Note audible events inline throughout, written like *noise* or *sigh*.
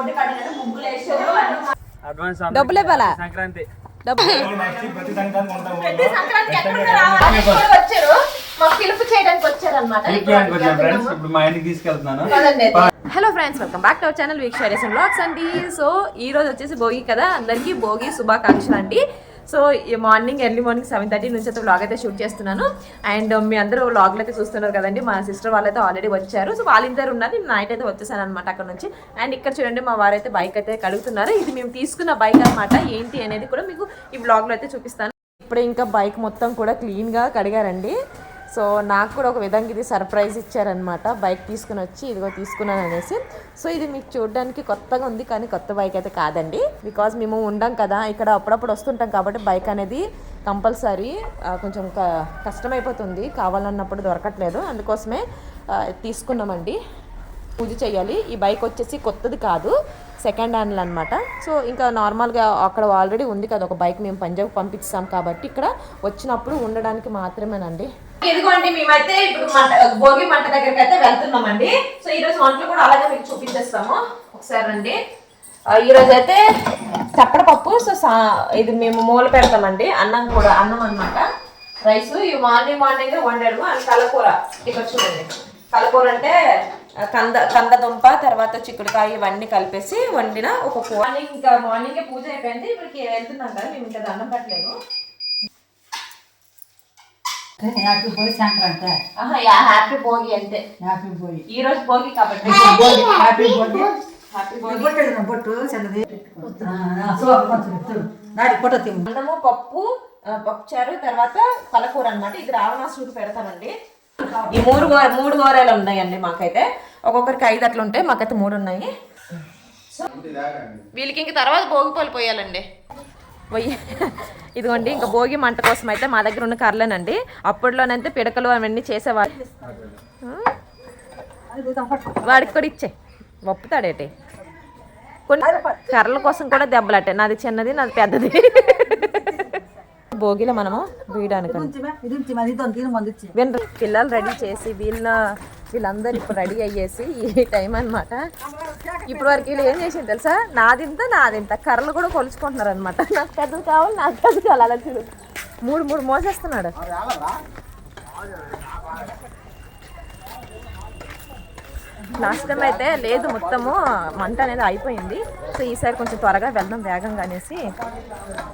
Road కట్టినట్టు ముగ్గులు వేసారు. అడ్వాన్స్ డబ్బులు ఇవ్వాలా? సంక్రాంతి. ప్రతి ఎక్కడ రావాలి? వచ్చారు? పిలుపు చేయడానికి వచ్చారు అనమాట తీసుకెళ్తున్నాను. Hello friends welcome back to our channel week షైరేస్ బ్లాగ్స్ అండి. సో ఈ రోజు వచ్చేసి భోగి కదా. అందరికీ భోగి శుభాకాంక్షలు అండి. సో ఈ morning early morning seven thirty నుంచి అయితే వ్లాగ్ అయితే షూట్ చేస్తున్నాను. అండ్ మీ అందరూ వ్లాగ్లు అయితే చూస్తున్నారు కదండి. మా సిస్టర్ వాళ్ళైతే ఆల్రెడీ వచ్చారు. సో వాళ్ళిద్దరు ఉన్నారు. నేను నైట్ అయితే వచ్చేసాను అనమాట అక్కడ నుంచి. అండ్ ఇక్కడ చూడండి మా వారైతే బైక్ అయితే కడుగుతున్నారు. ఇది మేము తీసుకున్న బైక్ అనమాట ఏంటి అనేది కూడా మీకు ఈ వ్లాగ్లో అయితే చూపిస్తాను. ఇప్పుడే ఇంకా బైక్ మొత్తం కూడా క్లీన్గా కడిగారండి. సో నాకు కూడా ఒక విధంగా ఇది సర్ప్రైజ్ ఇచ్చారనమాట బైక్ తీసుకుని వచ్చి ఇదిగో తీసుకున్నాను అనేసి. సో ఇది మీకు చూడడానికి కొత్తగా ఉంది కానీ కొత్త బైక్ అయితే కాదండి. బికాజ్ మేము ఉండం కదా ఇక్కడ అప్పుడప్పుడు వస్తుంటాం కాబట్టి బైక్ అనేది కంపల్సరీ కొంచెం కష్టమైపోతుంది. కావాలన్నప్పుడు దొరకట్లేదు. అందుకోసమే తీసుకున్నామండి. పూజ చేయాలి. ఈ బైక్ వచ్చేసి కొత్తది కాదు సెకండ్ హ్యాండ్ అనమాట సో ఇంకా నార్మల్గా అక్కడ ఆల్రెడీ ఉంది కదా ఒక బైక్ మేము పంజాబ్ పంపిస్తాం కాబట్టి ఇక్కడ వచ్చినప్పుడు ఉండడానికి మాత్రమేనండి. ఇదిగోండి మేమైతే ఇప్పుడు మంట భోగి మంట దగ్గరికి అయితే వెళ్తున్నామండి. సో ఈ రోజు వంటలు కూడా అలాగే మీకు చూపించేస్తాము. ఒకసారి రండి. ఈరోజు అయితే చప్పడపప్పు సో సా- ఇది మేము మూల పెడతామండి. అన్నం కూడా అన్నం అనమాట రైస్ ఈ మార్నింగ్ మార్నింగ్ వండాము అండ్ కలకూర ఇక్కడ చూడండి. కలకూర అంటే కంద కందదుంప తర్వాత చిక్కుడుకాయ ఇవన్నీ కలిపేసి వండిన ఒక కూర. మార్నింగ్ ఇంకా మార్నింగ్ పూజ అయిపోయింది. ఇప్పటికి వెళ్తున్నాం కదా మేము ఇంకా దండం పెట్టలేదు. హ్యాపీ పోయి సంక్రాంతి ఆహా యా హ్యాపీ భోగి అంతే. హ్యాపీ పోయి. ఈ రోజు భోగి కాబట్టి. హ్యాపీ భోగి బొట్టు బొట్టు చిన్నది. నాడి ఫోటో తిమ్మ అన్నము పప్పు ఆ, పప్పుచారు తర్వాత కలకూర అన్నమాట. ఇది రావణాసుడికి పెడతామండి ఈ మూడు గో- మూడు గోరేలు ఉన్నాయండి మాకైతే. ఒక్కొక్కరికి ఐదు అట్లా ఉంటాయి మాకైతే మూడు ఉన్నాయి. వీళ్ళకి ఇంక తర్వాత భోగి పళ్ళు పోయాలండి. పోయి. ఇదిగోండి ఇంకా భోగి మంట కోసం అయితే మా దగ్గర ఉన్న కర్రలేనండి. అప్పట్లోనైతే పిడకలు అవన్నీ చేసేవారు. వాడికి కూడా ఇచ్చే. ఒప్పుతాడేటి? కొన్ని కర్రల కోసం కూడా దెబ్బలట్టే నాది చిన్నది నాది పెద్దది. భోగిలో మనము వీయడానికి పిల్లలు రెడీ చేసి వీళ్ళ వీళ్ళందరూ ఇప్పుడు రెడీ అయ్యేసి ఈ టైం అన్నమాట. ఇప్పుడు వరకు వీళ్ళు ఏం చేసింది తెలుసా? నాదింత నాదింత కర్రలు కూడా కొలుచుకుంటున్నారు అనమాట నాకు పెద్దది కావాలి నాకు పెద్దది కావాలి. అలా చూడు. మూడు మూడు మోసేస్తున్నాడు. లాస్ట్ టైం అయితే లేదు మొత్తము మంట అనేది అయిపోయింది. సో ఈసారి కొంచెం త్వరగా వెళ్దాం వేగంగా అనేసి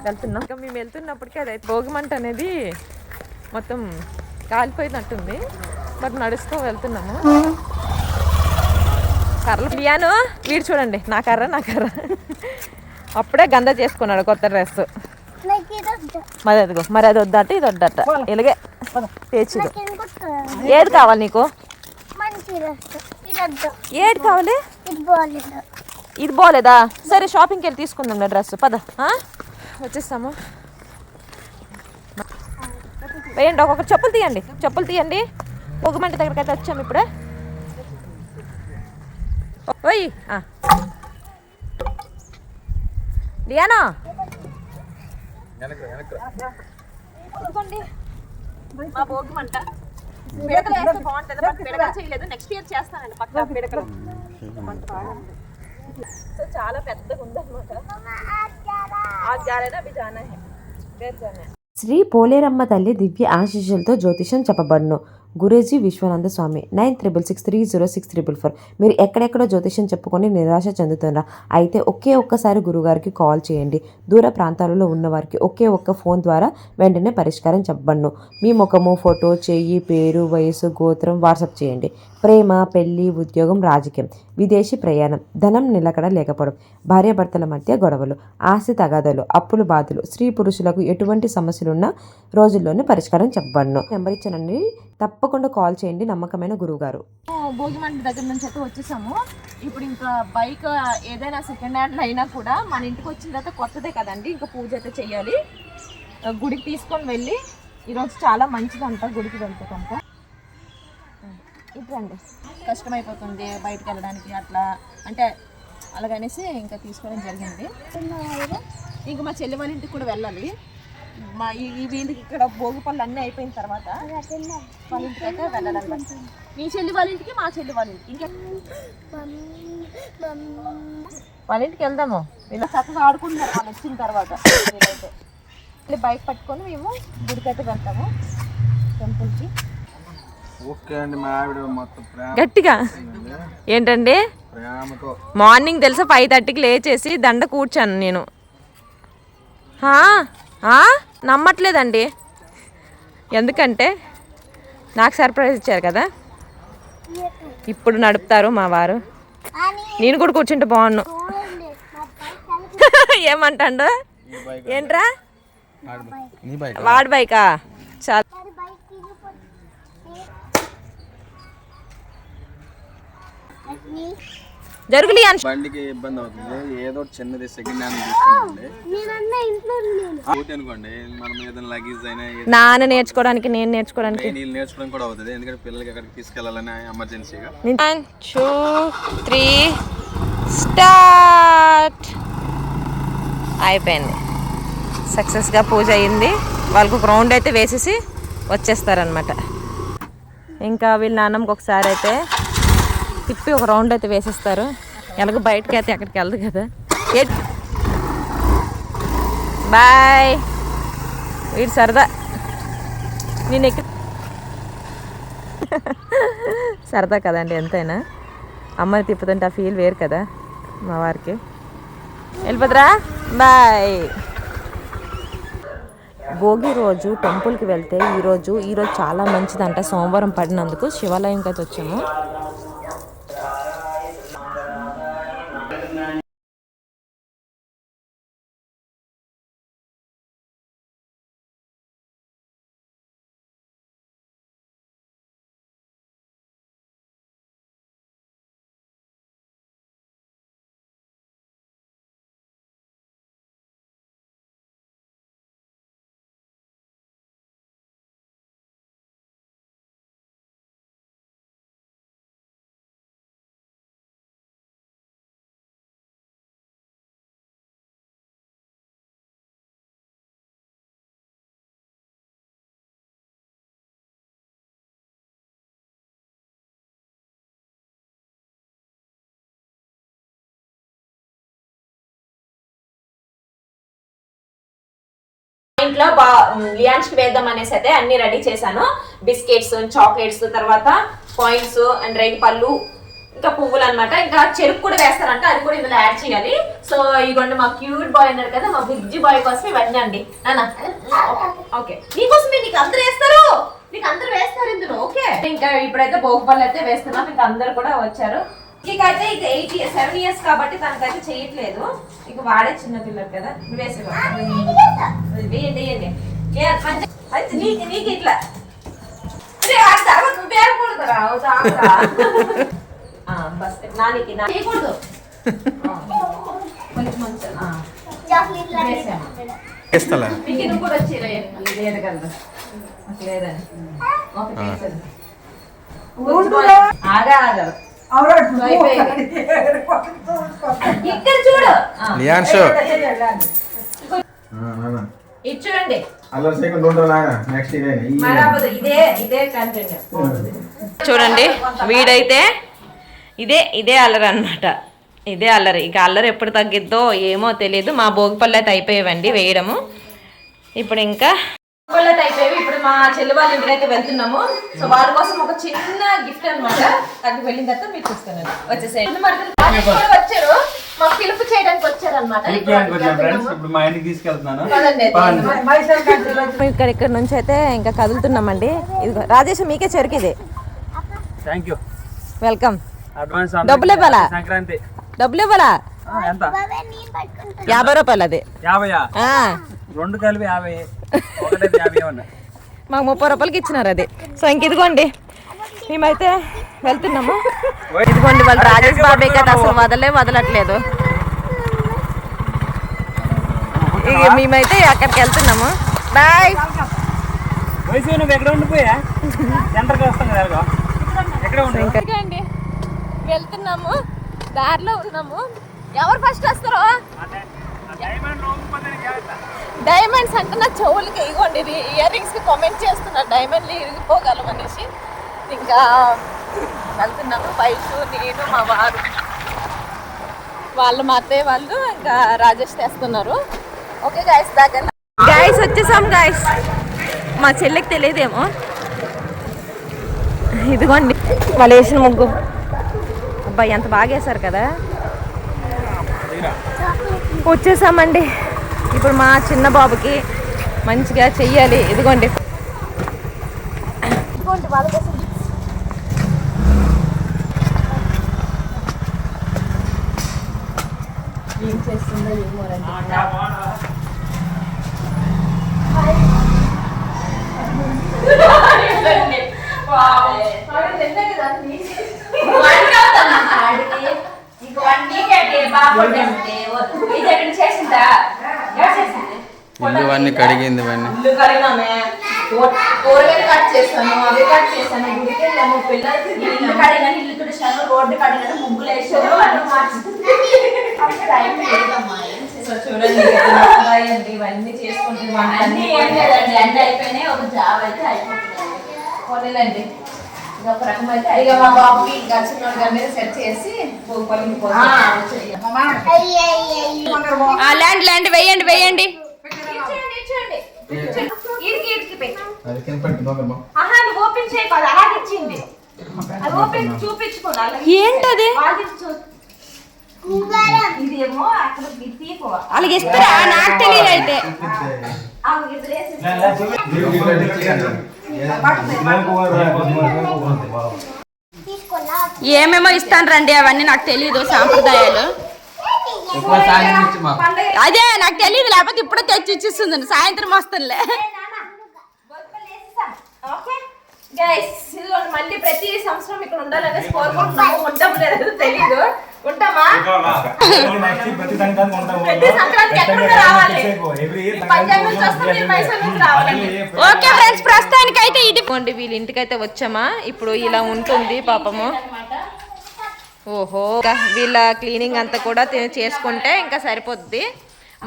వెళ్తున్నాం. ఇంకా మేము వెళ్తున్నప్పటికీ అది భోగి మంట అనేది మొత్తం కాలిపోయినట్టుంది. బట్ నడుస్తూ వెళ్తున్నాము. కర్రలు బియ్యాను వీడు చూడండి నా కర్ర నా కర్ర. అప్పుడే గంద చేసుకున్నాడు కొత్త డ్రెస్ మరి అదిగో మరి అది వద్దట ఇది వద్దట. ఇలాగే పేచిదు ఏది కావాలి నీకు? ఏది కావాలి? ఇది బాగోలేదా సరే షాపింగ్కి వెళ్ళి తీసుకుందాం డ్రెస్ పద? వచ్చేస్తాము. వేయండి ఒక్కొక్క చెప్పులు తీయండి. చెప్పులు తీయండి. ఒక మంట దగ్గరికి అయితే వచ్చాము ఇప్పుడే. ఓయ్. డియానా మా భోగి మంట. పిడకలు వేస్తే బాగుంటుంది బట్ పిడకలు చేయలేదు. నెక్స్ట్ ఇయర్ చేస్తానండి పక్క పిడకలు. సో చాలా పెద్దగా ఉందన్నమాట. ఆ జారేనా అవి జానా హై వేరు జానా హై. శ్రీ పోలేరమ్మ తల్లి దివ్య ఆశీస్సులతో జ్యోతిషం చెప్పబడును. Guruji Vishwananda Swami nine triple six three zero six triple four. మీరు ఎక్కడెక్కడో జ్యోతిషం చెప్పుకొని నిరాశ చెందుతున్నారా అయితే ఒకే ఒక్కసారి గురుగారికి కాల్ చేయండి. దూర ప్రాంతాలలో ఉన్నవారికి ఒకే ఒక్క ఫోన్ ద్వారా వెంటనే పరిష్కారం చెప్పబడును మీ ముఖము ఫోటో చెయ్యి పేరు వయసు గోత్రం వాట్సాప్ చేయండి. ప్రేమ పెళ్ళి ఉద్యోగం రాజకీయం విదేశీ ప్రయాణం ధనం నిలకడ లేకపోవడం భార్యాభర్తల మధ్య గొడవలు ఆస్తి తగాదాలు అప్పులు బాధలు స్త్రీ పురుషులకు ఎటువంటి సమస్యలున్నా రోజుల్లోనే పరిష్కారం చెప్పబడను నెంబర్ ఇచ్చానండి. తప్పకుండా కాల్ చేయండి నమ్మకమైన గురువుగారు. భోగి భోగిమంటి దగ్గర నుంచి అయితే వచ్చేసాము. ఇప్పుడు ఇంకా బైక్ ఏదైనా సెకండ్ హ్యాండ్ అయినా కూడా మన ఇంటికి వచ్చిన తర్వాత కొత్తదే కదండి ఇంకా పూజ అయితే చేయాలి గుడికి తీసుకొని వెళ్ళి ఈరోజు చాలా మంచిదంట గుడికి వెళ్తే కనుక ఇట్రండి కష్టమైపోతుంది బయటకు వెళ్ళడానికి అట్లా. అంటే అలాగనేసి ఇంకా తీసుకోవడం జరిగింది. ఇంకా మా చెల్లి వాళ్ళ ఇంటికి కూడా వెళ్ళాలి. మా ఈ వీళ్ళకి ఇక్కడ భోగి పళ్ళు అన్నీ అయిపోయిన తర్వాత వాళ్ళ ఇంటికి అయితే వెళ్ళాలన్నమాట మీ చెల్లి వాళ్ళ ఇంటికి మా చెల్లి వాళ్ళ ఇంటికి. ఇంకా వాళ్ళ ఇంటికి వెళ్దాము. వీళ్ళు చక్కగా ఆడుకుంటున్నారు వాళ్ళు వచ్చిన తర్వాత. వీళ్ళైతే. వీళ్ళు బైక్ పట్టుకొని మేము గుడికైతే వెళ్తాము టెంపుల్కి. ఓకే అండి మా ఆవిడ మొత్తం ప్రేమ గట్టిగా? ఏంటండి? ప్రేమతో. మార్నింగ్ తెలుసా ఫైవ్ థర్టీకి లేచేసి దండ కూర్చాను నేను? నమ్మట్లేదండి. ఎందుకంటే నాకు సర్ప్రైజ్ ఇచ్చారు కదా. ఇప్పుడు నడుపుతారు మా వారు. నేను కూడా కూర్చుంటే బాగున్ను. *laughs* ఏమంటాడు? ఏంట్రా? వాడి బైకా? చాలా. జరుగులి అని బండికి ఇబ్బంది అవుతుంది. ఏదో ఒకటి చిన్నది సెకండ్ హ్యాండ్ తీసుకుంటే ఒకటి అనుకోండి మనం ఏదైనా లగేజ్ అయినా నాన్న నేర్చుకోవడానికి నేను నేర్చుకోవడానికి. నీళ్ళు నేర్చుకోవడం కూడా అవుతుంది. ఎందుకంటే పిల్లలకి తీసుకెళ్ళాలని ఎమర్జెన్సీగా. One two three start. అయిపోయింది. సక్సెస్గా పూజ అయింది. వాళ్ళకు ఒక రౌండ్ అయితే వేసేసి వచ్చేస్తారనమాట ఇంకా వీళ్ళ నాన్నమ్మకి ఒకసారి అయితే తిప్పి ఒక రౌండ్ అయితే వేసేస్తారు. ఎలాగో బయటకి అయితే ఎక్కడికి వెళ్ళదు కదా. బాయ్. వీడు సరదా. నేను ఎక్కడ సరదా కదండి ఎంతైనా. అమ్మని తిప్పుతుంటే ఆ ఫీల్ వేరు కదా మా వారికి. వెళ్ళిపోతురా. బాయ్. భోగి రోజు టెంపుల్కి వెళ్తే ఈరోజు ఈరోజు చాలా మంచిదంట. సోమవారం పడినందుకు శివాలయంకి అయితే వచ్చాము. ఇంట్లో బా లియాన్స్కి వేద్దాం అనేసి అయితే అన్ని రెడీ చేశాను. బిస్కెట్స్ చాక్లెట్స్ తర్వాత కాయిన్స్ అండ్ రేగి పళ్ళు ఇంకా పువ్వులు అన్నమాట. ఇంకా చెరుకు కూడా వేస్తారంట అది కూడా ఇందులో యాడ్ చేయాలి. సో ఇదిగోండి మా క్యూట్ బాయ్ అన్నారు కదా మా బుజ్జి బాయ్ కోసం ఇవన్నీ అండి. ఓకే. నీకోసమే నీకు అందరు వేస్తారు? నీకు అందరు వేస్తారు ఇందులో ఓకే. ఇంకా ఇప్పుడైతే భోగిపళ్ళు అయితే వేస్తున్నాం ఇంకా అందరు కూడా వచ్చారు. ఇకైతే ఇక ఎయిట్ ఇయర్స్ సెవెన్ ఇయర్స్ కాబట్టి తనకైతే చేయట్లేదు. ఇక వాడే చిన్న పిల్లలు కదా నువ్వు వేసేవా? వేయండి నీకు నీకు ఇట్లా. ఆగురా. నానికి చేయకూడదు. కొంచెం కూడా వచ్చి లేదు కదా. ఒకటి వేసాను. ఆగా ఆగదు ఇక్కడ చూడు. ఆ. లియాన్షు. ఇది చూడండి. అల్లరి సెకండ్ ఉండవు నాయన నెక్స్ట్ ఇదే. మరాబదు ఇదే. ఇదే కంటిన్యూ. చూడండి వీడైతే ఇదే ఇదే అల్లరి అనమాట ఇదే అల్లరి. ఇక అల్లరి ఎప్పుడు తగ్గిద్దో ఏమో తెలియదు మా భోగిపళ్ళు అయితే అయిపోయేవండి వేయడము. ఇప్పుడు ఇంకా కొల్లట్ అయిపోయి ఇప్పుడు మా చెల్లి వాళ్ళ ఇంటికి అయితే వెళ్తున్నాము. సో వాళ్ళ కోసం ఒక చిన్న గిఫ్ట్ అన్నమాట. అక్కడికి వెళ్ళిన తర్వాత మీకు వచ్చేసేయండి. మరి వాళ్ళు కూడా వచ్చారు. మా పిలుపు చేయడానికి వచ్చారు అనమాట ఫ్రెండ్స్. ఇప్పుడు మా ఇంటికి తీసుకెళ్తున్నాను. ఇక్కడ ఇక్కడ నుంచి అయితే ఇంకా కదులుతున్నామండి. ఇది రాజేష్ మీకే చెరుకు ఇది. థ్యాంక్ యూ వెల్కమ్ అడ్వాన్స్ డబ్బులు ఇవ్వాలా? సంక్రాంతి. డబ్బులు ఇవ్వాలా? ఆ, ఎంత? యాభై రూపాయలు అది. యాభైయా ఆ, రెండు కలిపి యాభై ఒకటైతే యాభై ఉన్నాయి మాకు ముప్పై రూపాయలకి ఇచ్చినారు అది. సో ఇంక ఇదిగోండి మేమైతే వెళ్తున్నాము. ఇదిగోండి వాళ్ళు రాజేష్ బాబాయ్ కదా అసలు వదలే వదలట్లేదు. ఇక మేమైతే అక్కడికి వెళ్తున్నాము. బాయ్ వయసు నువ్వు ఎక్కడ ఉండిపోయా? సెంటర్కి వస్తాం కదా ఎలాగో. ఎక్కడ ఉండు? ఇంకా అండి వెళ్తున్నాము. దారిలో ఉన్నాము. ఎవరు ఫస్ట్ వస్తారో? డైమండ్స్ అంటే నా చెవులకి ఇగోండి ఇయర్ రింగ్స్కి కామెంట్ చేస్తున్నా డైమండ్లు ఇరిగిపోగలం అనేసి ఇంకా వెళ్తున్నాము. వైషు నేను మా వారు. వాళ్ళు మా అత్తయ్య వాళ్ళు ఇంకా రాజేష్ తెస్తున్నారు. ఓకే గాయస్ దగ్గర గాయస్ వచ్చేసాం గాయస్ మా చెల్లికి తెలియదేమో. ఇదిగోండి వాళ్ళు వేసిన ముగ్గు. అబ్బాయి ఎంత బాగా వేశారు కదా. వచ్చేసామండి. ఇప్పుడు మా చిన్న బాబుకి మంచిగా చెయ్యాలి. ఇదిగోండి. ఇదిగోండి వాళ్ళ కోసం. ఏం చేస్తుందో ఏమో ఇల్లు అన్ని కడిగింది ఇవన్నీ ఇల్లు కడిగినామే. కూ- కూరగాయలు కట్ చేస్తాను అవి కట్ చేస్తాను గుడికి వెళ్ళాము పిల్లలకి ఇల్లు కడిగాను ఇల్లు తుడిచాను రోడ్డు కడిగాను ముగ్గులు వేసాను అన్ని మార్చాను. టైం లేదమ్మా చూడండి ఇవన్నీ చేసుకుంటే అన్ని ఏం లేదండి అన్ని అయిపోయినాయి ఒక జాబ్ అయితే అయిపోతుంది. పోనీలండి. ఇక ఒక రకం అయితే ఇక మా బాబుకి ఇంకా చిన్నోడు గారి మీద సెట్ చేసి భూపల్లికి పోతాం ల్యాండ్ ల్యాండ్ వేయండి వేయండి. ఏంటది? అలాగే ఇస్తారా? నాకు తెలియదు అయితే. ఏమేమో ఇస్తాను రండి అవన్నీ నాకు తెలియదు సాంప్రదాయాలు. అదే నాకు తెలియదు లేకపోతే ఇప్పుడే తెచ్చి ఇచ్చిస్తుంది సాయంత్రం వస్తుందిలే. మళ్ళీ *laughs* ప్రతి సంవత్సరం ఇక్కడ ఉండాలనేసి కోరుకుంటున్నాము ఉంటాం లేదో తెలీదు ఉంటామా ప్రతి ఓకే ఫ్రెండ్స్ ప్రస్తుతానికి అయితే ఇది పోండి వీళ్ళ ఇంటికైతే వచ్చామా? ఇప్పుడు ఇలా ఉంటుంది పాపము. ఓహో ఇంకా వీళ్ళ క్లీనింగ్ అంతా కూడా చేసుకుంటే ఇంకా సరిపోద్ది.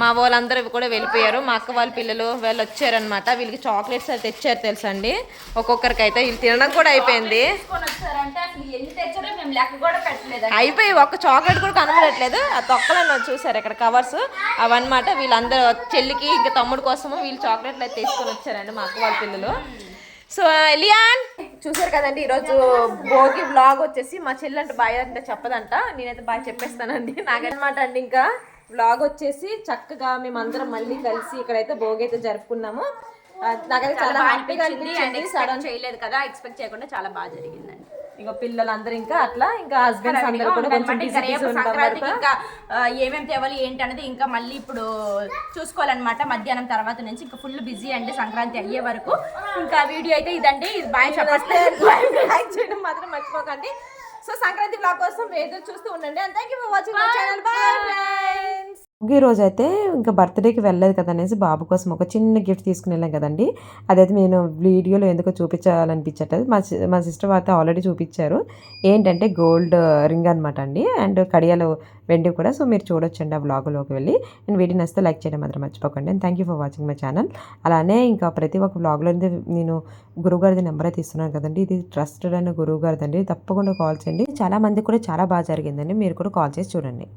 మా వాళ్ళందరూ కూడా వెళ్ళిపోయారు. మా అక్క వాళ్ళ పిల్లలు వాళ్ళు వచ్చారనమాట వీళ్ళకి చాక్లెట్స్ అయితే తెచ్చారు తెలుసండి. ఒక్కొక్కరికి అయితే వీళ్ళు తినడం కూడా అయిపోయింది. అయిపోయి ఒక్క చాక్లెట్ కూడా కనబడట్లేదు. ఆ తొక్కలను చూసారు ఇక్కడ కవర్స్. అవన్నమాట వీళ్ళందరూ చెల్లికి ఇంకా తమ్ముడు కోసము వీళ్ళు చాక్లెట్లు అయితే తీసుకొని వచ్చారండి మా అక్క వాళ్ళ పిల్లలు. సో లియాన్ చూసారు కదండి ఈరోజు భోగి బ్లాగ్ వచ్చేసి మా చెల్లి అంటే బాయ్ అంటే చెప్పదంట. నేనైతే బాయ్ చెప్పేస్తానండి. నాకనమాట అండి ఇంకా. బ్లాగ్ వచ్చేసి చక్కగా మేమందరం మళ్ళీ కలిసి ఇక్కడైతే భోగి అయితే జరుపుకున్నాము నాకైతే చాలా హ్యాపీగా అనిపించింది సడన్ చేయలేదు కదా ఎక్స్పెక్ట్ చేయకుండా చాలా బాగా జరిగిందండి. ఇక పిల్లలందరూ ఇంకా అట్లా ఇంకా హస్బెండ్స్ అందరూ కూడా కొంచెం ఇంకా busy రేపు ఉండడం సంక్రాంతికి వల్ల ఇంకా ఆ, ఏమేం తేవాలి ఏంటి అనేది ఇంకా మళ్ళీ ఇప్పుడు చూసుకోవాలన్నమాట. మధ్యాహ్నం తర్వాత నుంచి ఇంకా ఫుల్ బిజీ అండి సంక్రాంతి అయ్యే వరకు. ఇంకా వీడియో అయితే ఇదండి. ఇది బాయ్ చెప్పేస్తే లైక్ చేయడం మాత్రం మర్చిపోకండి. సో సంక్రాంతి బ్లాగ్ కోసం ఎదురు చూస్తూ ఉండండి. And thank you for watching my channel bye ఈ రోజు అయితే ఇంకా బర్త్డేకి వెళ్ళలేదు కదా అనేసి బాబు కోసం ఒక చిన్న గిఫ్ట్ తీసుకుని వెళ్ళాం కదండి. అదైతే నేను వీడియోలో ఎందుకో చూపించాలనిపించట్లేదు. మా సి- మా సిస్టర్ అయితే ఆల్రెడీ చూపించారు. ఏంటంటే గోల్డ్ రింగ్ అనమాట అండి. అండ్ కడియాలు వెండి కూడా. సో మీరు చూడొచ్చండి ఆ బ్లాగులోకి వెళ్ళి. నేను వీడియో నచ్చితే లైక్ చేయడం మాత్రం మర్చిపోకండి. And thank you for watching my channel. అలానే ఇంకా ప్రతి ఒక్క బ్లాగ్లో నేను గురువుగారిది నెంబర్ అయితే ఇస్తున్నాను కదండి. ఇది ట్రస్టెడ్ అయిన గురువు గారిదండి తప్పకుండా కాల్ చేయండి. చాలా మంది కూడా చాలా బాగా జరిగిందండి. మీరు కూడా కాల్ చేసి చూడండి.